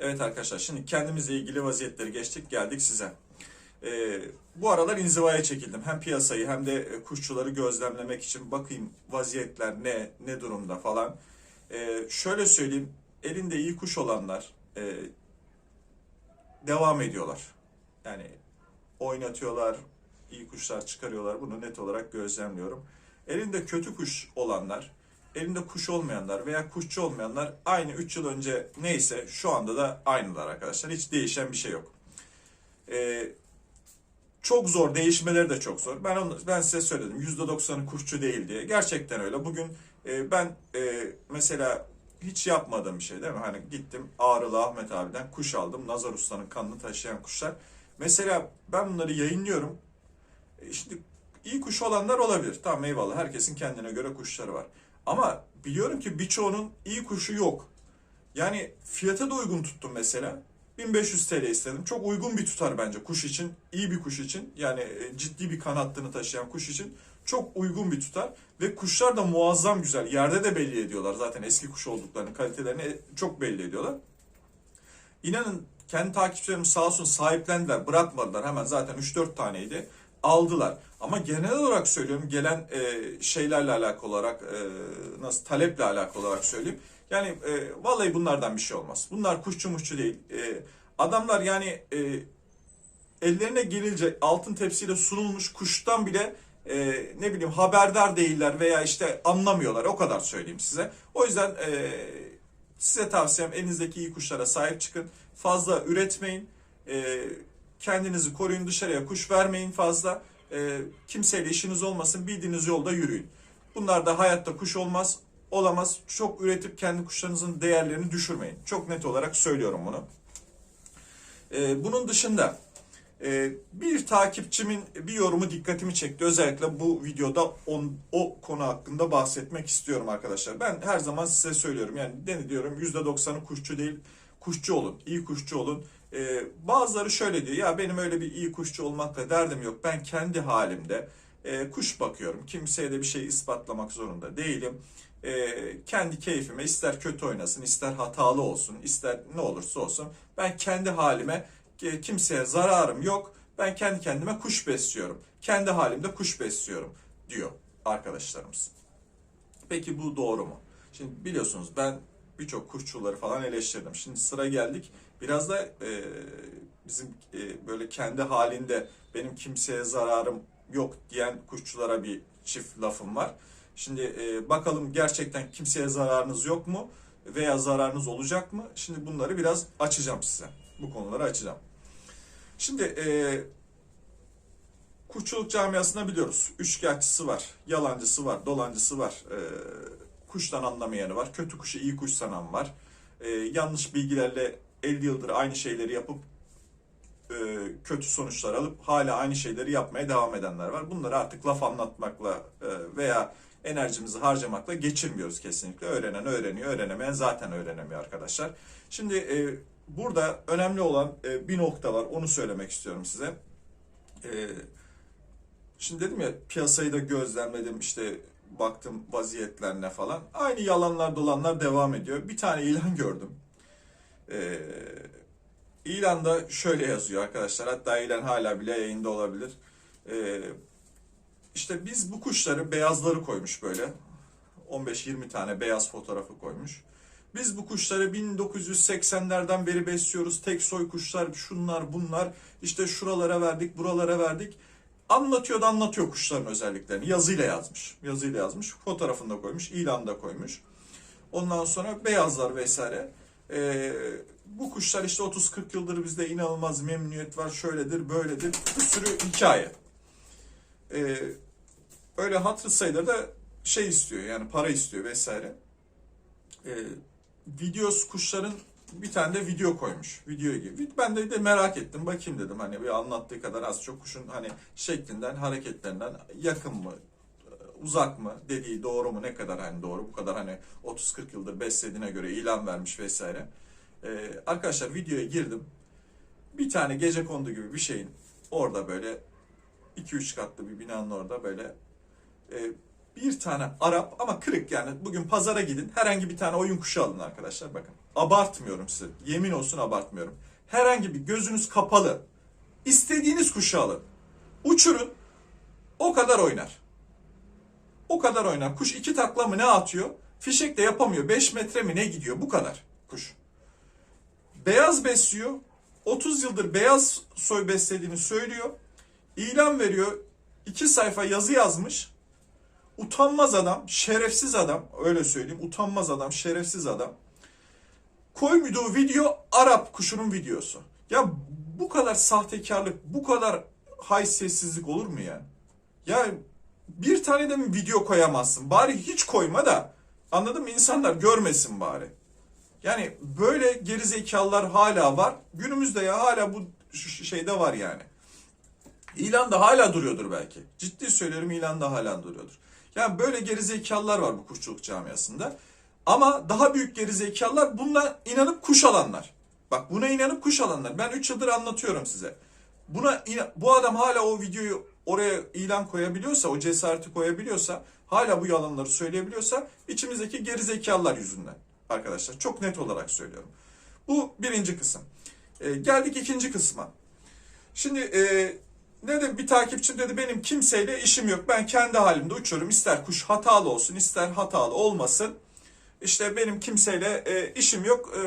Evet arkadaşlar şimdi kendimizle ilgili vaziyetleri geçtik geldik size. Ee, bu aralar inzivaya çekildim. Hem piyasayı hem de e, kuşçuları gözlemlemek için bakayım vaziyetler ne, ne durumda falan. Ee, şöyle söyleyeyim elinde iyi kuş olanlar e, devam ediyorlar. Yani oynatıyorlar, iyi kuşlar çıkarıyorlar. Bunu net olarak gözlemliyorum. Elinde kötü kuş olanlar, elinde kuş olmayanlar veya kuşçu olmayanlar aynı 3 yıl önce neyse şu anda da aynılar arkadaşlar. Hiç değişen bir şey yok. Ee, çok zor, değişmeleri de çok zor. Ben onu, ben size söyledim %90'ı kuşçu değil diye. Gerçekten öyle. Bugün e, ben e, mesela hiç yapmadığım bir şey değil mi? Hani gittim Ağrılı Ahmet abiden kuş aldım. Nazar Usta'nın kanını taşıyan kuşlar. Mesela ben bunları yayınlıyorum. E, Şimdi iyi kuş olanlar olabilir. Tamam eyvallah. Herkesin kendine göre kuşları var. Ama biliyorum ki birçoğunun iyi kuşu yok. Yani fiyata da uygun tuttum mesela. 1500 TL istedim. Çok uygun bir tutar bence kuş için. iyi bir kuş için. Yani e, ciddi bir kanatlığını taşıyan kuş için. Çok uygun bir tutar. Ve kuşlar da muazzam güzel. Yerde de belli ediyorlar zaten eski kuş olduklarını, kalitelerini e, çok belli ediyorlar. İnanın kendi takipçilerim sağ olsun sahiplendiler, bırakmadılar. Hemen zaten 3-4 taneydi. Aldılar. Ama genel olarak söylüyorum gelen e, şeylerle alakalı olarak e, nasıl taleple alakalı olarak söyleyeyim. Yani e, vallahi bunlardan bir şey olmaz. Bunlar kuşçu muşçu değil. E, adamlar yani e, ellerine gelince altın tepsiyle sunulmuş kuştan bile e, ne bileyim haberdar değiller veya işte anlamıyorlar. O kadar söyleyeyim size. O yüzden e, size tavsiyem elinizdeki iyi kuşlara sahip çıkın. Fazla üretmeyin. E, kendinizi koruyun. Dışarıya kuş vermeyin fazla. E, kimseyle işiniz olmasın. Bildiğiniz yolda yürüyün. Bunlar da hayatta kuş olmaz. Olamaz. Çok üretip kendi kuşlarınızın değerlerini düşürmeyin. Çok net olarak söylüyorum bunu. E, bunun dışında e, bir takipçimin bir yorumu dikkatimi çekti. Özellikle bu videoda on, o konu hakkında bahsetmek istiyorum arkadaşlar. Ben her zaman size söylüyorum. Yani ne diyorum %90'ı kuşçu değil. Kuşçu olun. iyi kuşçu olun. E, bazıları şöyle diyor. Ya benim öyle bir iyi kuşçu olmakla derdim yok. Ben kendi halimde e, kuş bakıyorum. Kimseye de bir şey ispatlamak zorunda değilim. E, kendi keyfime ister kötü oynasın, ister hatalı olsun, ister ne olursa olsun. Ben kendi halime ki kimseye zararım yok. Ben kendi kendime kuş besliyorum. Kendi halimde kuş besliyorum diyor arkadaşlarımız. Peki bu doğru mu? Şimdi biliyorsunuz ben birçok kuşçuları falan eleştirdim. Şimdi sıra geldik. Biraz da e, bizim e, böyle kendi halinde benim kimseye zararım yok diyen kuşçulara bir çift lafım var. Şimdi e, bakalım gerçekten kimseye zararınız yok mu veya zararınız olacak mı? Şimdi bunları biraz açacağım size. Bu konuları açacağım. Şimdi e, kuşçuluk camiasında biliyoruz. Üçkağıtçısı var, yalancısı var, dolancısı var. E, kuştan anlamayanı var, kötü kuşu iyi kuş sanan var. E, yanlış bilgilerle 50 yıldır aynı şeyleri yapıp e, kötü sonuçlar alıp hala aynı şeyleri yapmaya devam edenler var. Bunları artık laf anlatmakla e, veya enerjimizi harcamakla geçirmiyoruz kesinlikle. Öğrenen öğreniyor, öğrenemeyen zaten öğrenemiyor arkadaşlar. Şimdi e, burada önemli olan e, bir nokta var. Onu söylemek istiyorum size. E, şimdi dedim ya piyasayı da gözlemledim işte baktım vaziyetlerine falan. Aynı yalanlar dolanlar devam ediyor. Bir tane ilan gördüm. E, İlanda şöyle yazıyor arkadaşlar. Hatta ilan hala bile yayında olabilir. E, işte biz bu kuşları beyazları koymuş böyle. 15-20 tane beyaz fotoğrafı koymuş. Biz bu kuşları 1980'lerden beri besliyoruz. Tek soy kuşlar, şunlar, bunlar. İşte şuralara verdik, buralara verdik. Anlatıyor da anlatıyor kuşların özelliklerini. Yazıyla yazmış. Yazıyla yazmış. Fotoğrafını da koymuş, ilan da koymuş. Ondan sonra beyazlar vesaire. Ee, bu kuşlar işte 30-40 yıldır bizde inanılmaz memnuniyet var. Şöyledir, böyledir. Bir sürü hikaye. Ee, öyle hatırı sayıları da şey istiyor yani para istiyor vesaire. Ee, videos kuşların bir tane de video koymuş. Video gibi. Ben de, de merak ettim. Bakayım dedim hani bir anlattığı kadar az çok kuşun hani şeklinden, hareketlerinden yakın mı, uzak mı, dediği doğru mu, ne kadar hani doğru, bu kadar hani 30-40 yıldır beslediğine göre ilan vermiş vesaire. Ee, arkadaşlar videoya girdim. Bir tane gece kondu gibi bir şeyin orada böyle 2-3 katlı bir binanın orada böyle e, bir tane Arap ama kırık yani bugün pazara gidin herhangi bir tane oyun kuşu alın arkadaşlar bakın. Abartmıyorum size. Yemin olsun abartmıyorum. Herhangi bir gözünüz kapalı. istediğiniz kuşu alın. Uçurun. O kadar oynar. O kadar oynar. Kuş iki takla mı ne atıyor? Fişek de yapamıyor. 5 metre mi ne gidiyor? Bu kadar kuş. Beyaz besliyor. 30 yıldır beyaz soy beslediğini söylüyor. İlan veriyor. iki sayfa yazı yazmış. Utanmaz adam, şerefsiz adam, öyle söyleyeyim. Utanmaz adam, şerefsiz adam. Koyduğu video Arap kuşunun videosu. Ya bu kadar sahtekarlık, bu kadar haysiyetsizlik olur mu ya? Ya bir tane de mi video koyamazsın? Bari hiç koyma da anladın mı? İnsanlar görmesin bari. Yani böyle gerizekalılar hala var. Günümüzde ya hala bu şeyde var yani. İlan da hala duruyordur belki. Ciddi söylüyorum ilan da hala duruyordur. Yani böyle gerizekalılar var bu kuşçuluk camiasında. Ama daha büyük gerizekalılar buna inanıp kuş alanlar. Bak buna inanıp kuş alanlar. Ben 3 yıldır anlatıyorum size. Buna bu adam hala o videoyu oraya ilan koyabiliyorsa, o cesareti koyabiliyorsa, hala bu yalanları söyleyebiliyorsa içimizdeki gerizekalılar yüzünden arkadaşlar. Çok net olarak söylüyorum. Bu birinci kısım. Ee, geldik ikinci kısma. Şimdi e, ne de bir takipçim dedi benim kimseyle işim yok. Ben kendi halimde uçuyorum. İster kuş hatalı olsun, ister hatalı olmasın. İşte benim kimseyle e, işim yok. E,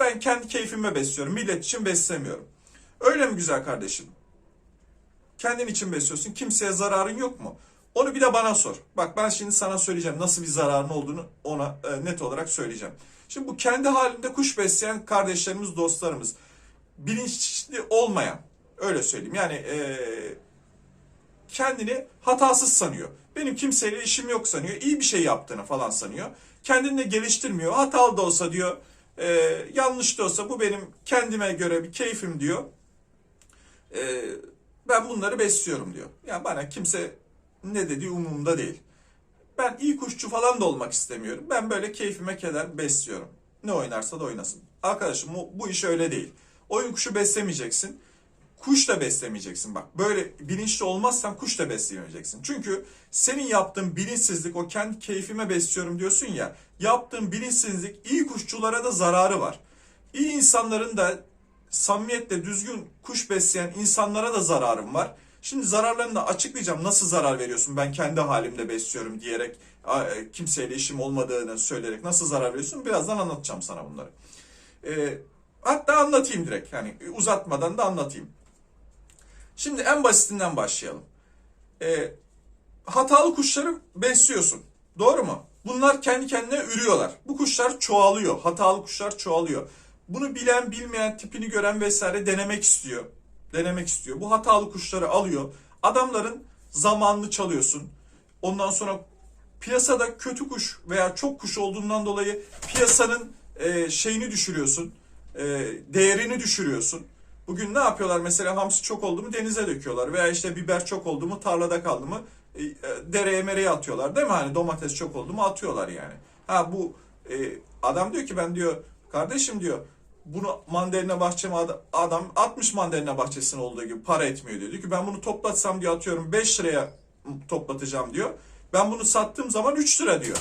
ben kendi keyfime besliyorum. Millet için beslemiyorum. Öyle mi güzel kardeşim? Kendin için besliyorsun. Kimseye zararın yok mu? Onu bir de bana sor. Bak ben şimdi sana söyleyeceğim nasıl bir zararın olduğunu ona e, net olarak söyleyeceğim. Şimdi bu kendi halinde kuş besleyen kardeşlerimiz, dostlarımız bilinçli olmayan öyle söyleyeyim. Yani e, kendini hatasız sanıyor. Benim kimseyle işim yok sanıyor. İyi bir şey yaptığını falan sanıyor. Kendini de geliştirmiyor. Hatalı da olsa diyor. e, yanlış da olsa bu benim kendime göre bir keyfim diyor. E, ben bunları besliyorum diyor. Yani bana kimse ne dediği umurumda değil. Ben iyi kuşçu falan da olmak istemiyorum. Ben böyle keyfime keder besliyorum. Ne oynarsa da oynasın. Arkadaşım bu, bu iş öyle değil. Oyun kuşu beslemeyeceksin. Kuş da beslemeyeceksin bak. Böyle bilinçli olmazsan kuş da besleyemeyeceksin. Çünkü senin yaptığın bilinçsizlik o kendi keyfime besliyorum diyorsun ya. Yaptığın bilinçsizlik iyi kuşçulara da zararı var. İyi insanların da samimiyetle düzgün kuş besleyen insanlara da zararım var. Şimdi zararlarını da açıklayacağım. Nasıl zarar veriyorsun ben kendi halimde besliyorum diyerek e, kimseyle işim olmadığını söyleyerek nasıl zarar veriyorsun birazdan anlatacağım sana bunları. Ee, hatta anlatayım direkt yani uzatmadan da anlatayım. Şimdi en basitinden başlayalım. Ee, hatalı kuşları besliyorsun. Doğru mu? Bunlar kendi kendine ürüyorlar. Bu kuşlar çoğalıyor. Hatalı kuşlar çoğalıyor. Bunu bilen, bilmeyen, tipini gören vesaire denemek istiyor. Denemek istiyor. Bu hatalı kuşları alıyor. Adamların zamanını çalıyorsun. Ondan sonra piyasada kötü kuş veya çok kuş olduğundan dolayı piyasanın e, şeyini düşürüyorsun. E, değerini düşürüyorsun. Bugün ne yapıyorlar? Mesela hamsi çok oldu mu denize döküyorlar. Veya işte biber çok oldu mu tarlada kaldı mı e, dereye mereye atıyorlar. Değil mi? Hani domates çok oldu mu atıyorlar yani. Ha bu e, adam diyor ki ben diyor kardeşim diyor bunu mandalina bahçeme ad- adam 60 mandalina bahçesinin olduğu gibi para etmiyor diyor. Diyor ki ben bunu toplatsam diyor atıyorum 5 liraya toplatacağım diyor. Ben bunu sattığım zaman 3 lira diyor.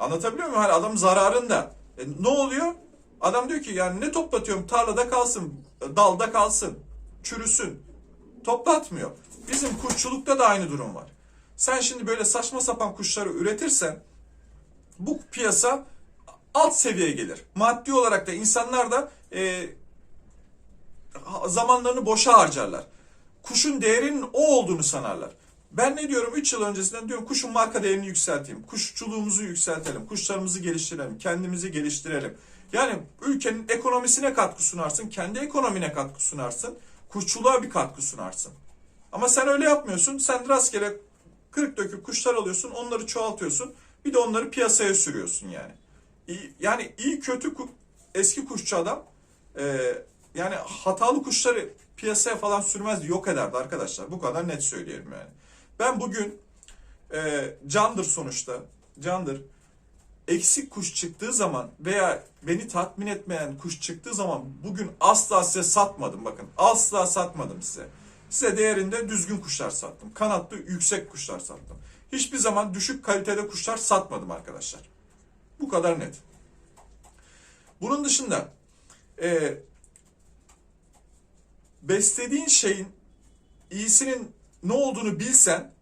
Anlatabiliyor muyum? Hani adam zararında. E, ne oluyor? Adam diyor ki yani ne toplatıyorum tarlada kalsın, dalda kalsın, çürüsün. Toplatmıyor. Bizim kuşçulukta da aynı durum var. Sen şimdi böyle saçma sapan kuşları üretirsen bu piyasa alt seviyeye gelir. Maddi olarak da insanlar da e, zamanlarını boşa harcarlar. Kuşun değerinin o olduğunu sanarlar. Ben ne diyorum 3 yıl öncesinden diyorum kuşun marka değerini yükselteyim. Kuşçuluğumuzu yükseltelim. Kuşlarımızı geliştirelim. Kendimizi geliştirelim. Yani ülkenin ekonomisine katkı sunarsın. Kendi ekonomine katkı sunarsın. Kuşçuluğa bir katkı sunarsın. Ama sen öyle yapmıyorsun. Sen rastgele kırık dökük kuşlar alıyorsun. Onları çoğaltıyorsun. Bir de onları piyasaya sürüyorsun yani. Yani iyi kötü eski kuşçu adam e, yani hatalı kuşları piyasaya falan sürmezdi yok ederdi arkadaşlar. Bu kadar net söyleyelim yani. Ben bugün e, candır sonuçta candır eksik kuş çıktığı zaman veya beni tatmin etmeyen kuş çıktığı zaman bugün asla size satmadım bakın. Asla satmadım size. Size değerinde düzgün kuşlar sattım. Kanatlı yüksek kuşlar sattım. Hiçbir zaman düşük kalitede kuşlar satmadım arkadaşlar. Bu kadar net. Bunun dışında e, beslediğin şeyin iyisinin ne olduğunu bilsen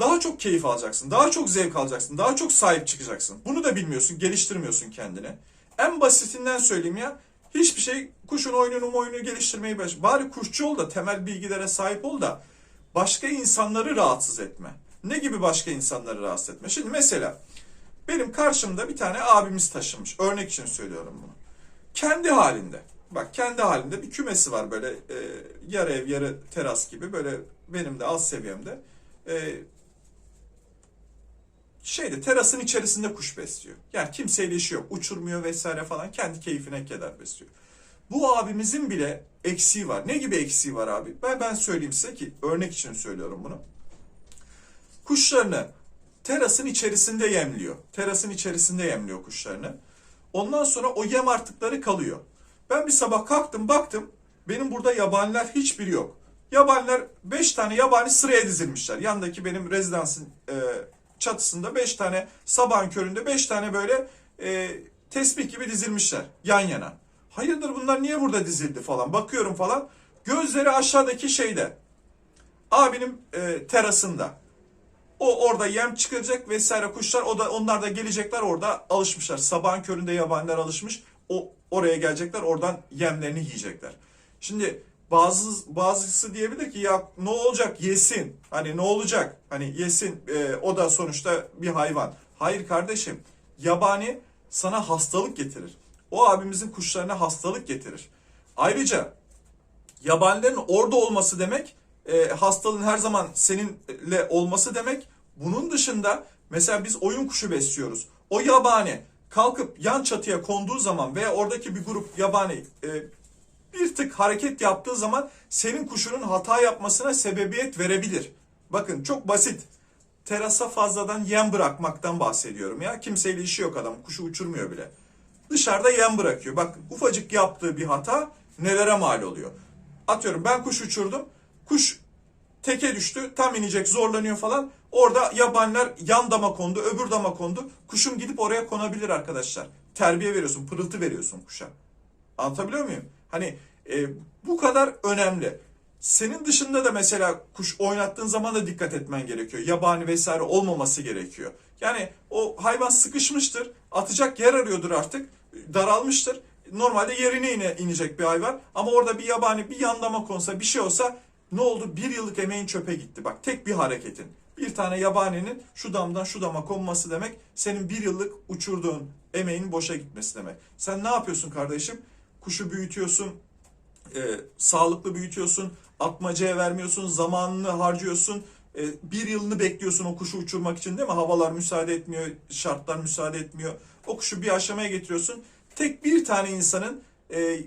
daha çok keyif alacaksın, daha çok zevk alacaksın, daha çok sahip çıkacaksın. Bunu da bilmiyorsun, geliştirmiyorsun kendine. En basitinden söyleyeyim ya, hiçbir şey kuşun oyununu oyunu geliştirmeyi baş. Bari kuşçu ol da temel bilgilere sahip ol da başka insanları rahatsız etme. Ne gibi başka insanları rahatsız etme? Şimdi mesela benim karşımda bir tane abimiz taşımış. Örnek için söylüyorum bunu. Kendi halinde. Bak kendi halinde bir kümesi var böyle e, yarı ev yarı teras gibi böyle benim de alt seviyemde. E, şeyde terasın içerisinde kuş besliyor. Yani kimseyle işi yok. Uçurmuyor vesaire falan. Kendi keyfine keder besliyor. Bu abimizin bile eksiği var. Ne gibi eksiği var abi? Ben ben söyleyeyim size ki örnek için söylüyorum bunu. Kuşlarını terasın içerisinde yemliyor. Terasın içerisinde yemliyor kuşlarını. Ondan sonra o yem artıkları kalıyor. Ben bir sabah kalktım baktım benim burada yabaniler hiçbiri yok. Yabaniler 5 tane yabani sıraya dizilmişler. Yandaki benim rezidansın e, çatısında 5 tane sabahın köründe 5 tane böyle e, tespih gibi dizilmişler yan yana. Hayırdır bunlar niye burada dizildi falan bakıyorum falan. Gözleri aşağıdaki şeyde. Abinin e, terasında. O orada yem çıkacak vesaire kuşlar o da onlar da gelecekler orada alışmışlar. Sabahın köründe yabaniler alışmış. O oraya gelecekler oradan yemlerini yiyecekler. Şimdi bazı bazısı diyebilir ki ya ne olacak yesin. Hani ne olacak? Hani yesin. Ee, o da sonuçta bir hayvan. Hayır kardeşim. Yabani sana hastalık getirir. O abimizin kuşlarına hastalık getirir. Ayrıca yabanilerin orada olması demek e, hastalığın her zaman seninle olması demek. Bunun dışında mesela biz oyun kuşu besliyoruz. O yabani kalkıp yan çatıya konduğu zaman veya oradaki bir grup yabani e, bir tık hareket yaptığı zaman senin kuşunun hata yapmasına sebebiyet verebilir. Bakın çok basit. Terasa fazladan yem bırakmaktan bahsediyorum ya. Kimseyle işi yok adam. Kuşu uçurmuyor bile. Dışarıda yem bırakıyor. Bak ufacık yaptığı bir hata nelere mal oluyor. Atıyorum ben kuş uçurdum. Kuş teke düştü. Tam inecek zorlanıyor falan. Orada yabaniler yan dama kondu, öbür dama kondu. Kuşum gidip oraya konabilir arkadaşlar. Terbiye veriyorsun, pırıltı veriyorsun kuşa. Anlatabiliyor muyum? Hani e, bu kadar önemli. Senin dışında da mesela kuş oynattığın zaman da dikkat etmen gerekiyor. Yabani vesaire olmaması gerekiyor. Yani o hayvan sıkışmıştır, atacak yer arıyordur artık, daralmıştır. Normalde yerine ine inecek bir hayvan ama orada bir yabani bir yandama konsa bir şey olsa ne oldu? Bir yıllık emeğin çöpe gitti. Bak tek bir hareketin. Bir tane yabaninin şu damdan şu dama konması demek senin bir yıllık uçurduğun emeğin boşa gitmesi demek. Sen ne yapıyorsun kardeşim? Kuşu büyütüyorsun, e, sağlıklı büyütüyorsun, atmacaya vermiyorsun, zamanını harcıyorsun, e, bir yılını bekliyorsun o kuşu uçurmak için değil mi? Havalar müsaade etmiyor, şartlar müsaade etmiyor. O kuşu bir aşamaya getiriyorsun. Tek bir tane insanın e,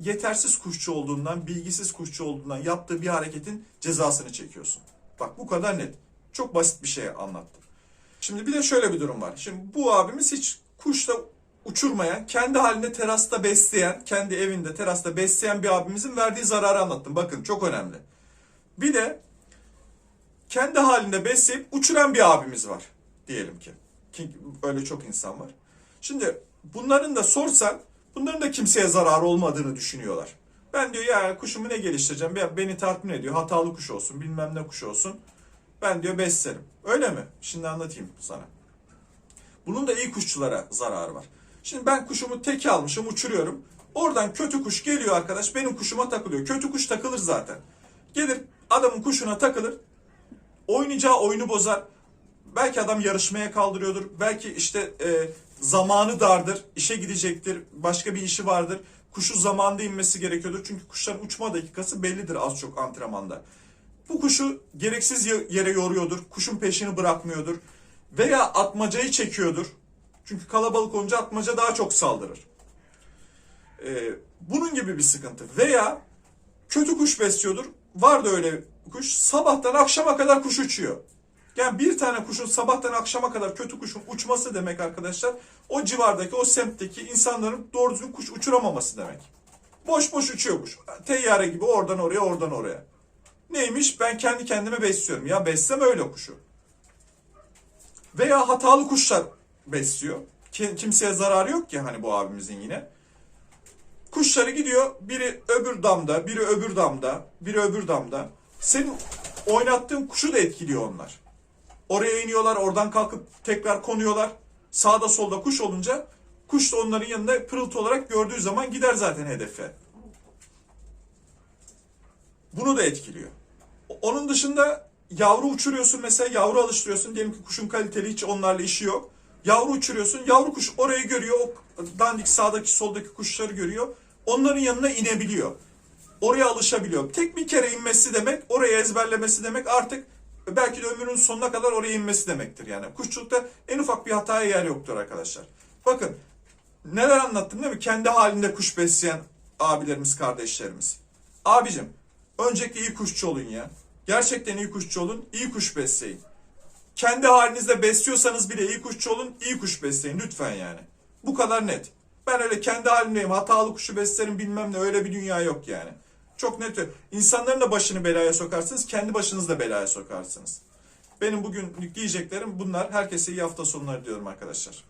yetersiz kuşçu olduğundan, bilgisiz kuşçu olduğundan yaptığı bir hareketin cezasını çekiyorsun. Bak bu kadar net. Çok basit bir şey anlattım. Şimdi bir de şöyle bir durum var. Şimdi bu abimiz hiç kuşla uçurmayan, kendi halinde terasta besleyen, kendi evinde terasta besleyen bir abimizin verdiği zararı anlattım. Bakın çok önemli. Bir de kendi halinde besleyip uçuran bir abimiz var diyelim ki. Ki öyle çok insan var. Şimdi bunların da sorsan bunların da kimseye zararı olmadığını düşünüyorlar. Ben diyor ya kuşumu ne geliştireceğim? Beni tatmin ediyor. Hatalı kuş olsun, bilmem ne kuş olsun. Ben diyor beslerim. Öyle mi? Şimdi anlatayım sana. Bunun da iyi kuşçulara zararı var. Şimdi ben kuşumu teke almışım, uçuruyorum. Oradan kötü kuş geliyor arkadaş, benim kuşuma takılıyor. Kötü kuş takılır zaten. Gelir adamın kuşuna takılır. Oynayacağı oyunu bozar. Belki adam yarışmaya kaldırıyordur. Belki işte e, zamanı dardır. işe gidecektir. Başka bir işi vardır. Kuşu zamanda inmesi gerekiyordur. Çünkü kuşların uçma dakikası bellidir az çok antrenmanda. Bu kuşu gereksiz yere yoruyordur. Kuşun peşini bırakmıyordur. Veya atmacayı çekiyordur. Çünkü kalabalık olunca atmaca daha çok saldırır. Ee, bunun gibi bir sıkıntı. Veya kötü kuş besliyordur. Var da öyle kuş. Sabahtan akşama kadar kuş uçuyor. Yani bir tane kuşun sabahtan akşama kadar kötü kuşun uçması demek arkadaşlar. O civardaki, o semtteki insanların doğru düzgün kuş uçuramaması demek. Boş boş uçuyor kuş. Teyyare gibi oradan oraya, oradan oraya. Neymiş? Ben kendi kendime besliyorum. Ya beslem öyle kuşu. Veya hatalı kuşlar besliyor. Ki- Kimseye zararı yok ki hani bu abimizin yine. Kuşları gidiyor biri öbür damda, biri öbür damda, biri öbür damda. Senin oynattığın kuşu da etkiliyor onlar. Oraya iniyorlar, oradan kalkıp tekrar konuyorlar. Sağda solda kuş olunca kuş da onların yanında pırıltı olarak gördüğü zaman gider zaten hedefe. Bunu da etkiliyor. Onun dışında yavru uçuruyorsun mesela yavru alıştırıyorsun. Diyelim ki kuşun kaliteli hiç onlarla işi yok. Yavru uçuruyorsun. Yavru kuş orayı görüyor. O dandik sağdaki soldaki kuşları görüyor. Onların yanına inebiliyor. Oraya alışabiliyor. Tek bir kere inmesi demek, oraya ezberlemesi demek artık belki de ömrünün sonuna kadar oraya inmesi demektir yani. Kuşçulukta en ufak bir hataya yer yoktur arkadaşlar. Bakın neler anlattım değil mi? Kendi halinde kuş besleyen abilerimiz, kardeşlerimiz. Abicim, öncelikle iyi kuşçu olun ya. Gerçekten iyi kuşçu olun, iyi kuş besleyin. Kendi halinizde besliyorsanız bile iyi kuşçu olun, iyi kuş besleyin lütfen yani. Bu kadar net. Ben öyle kendi halimdeyim, hatalı kuşu beslerim bilmem ne öyle bir dünya yok yani. Çok net. İnsanların da başını belaya sokarsınız, kendi başınızı da belaya sokarsınız. Benim bugün diyeceklerim bunlar. Herkese iyi hafta sonları diyorum arkadaşlar.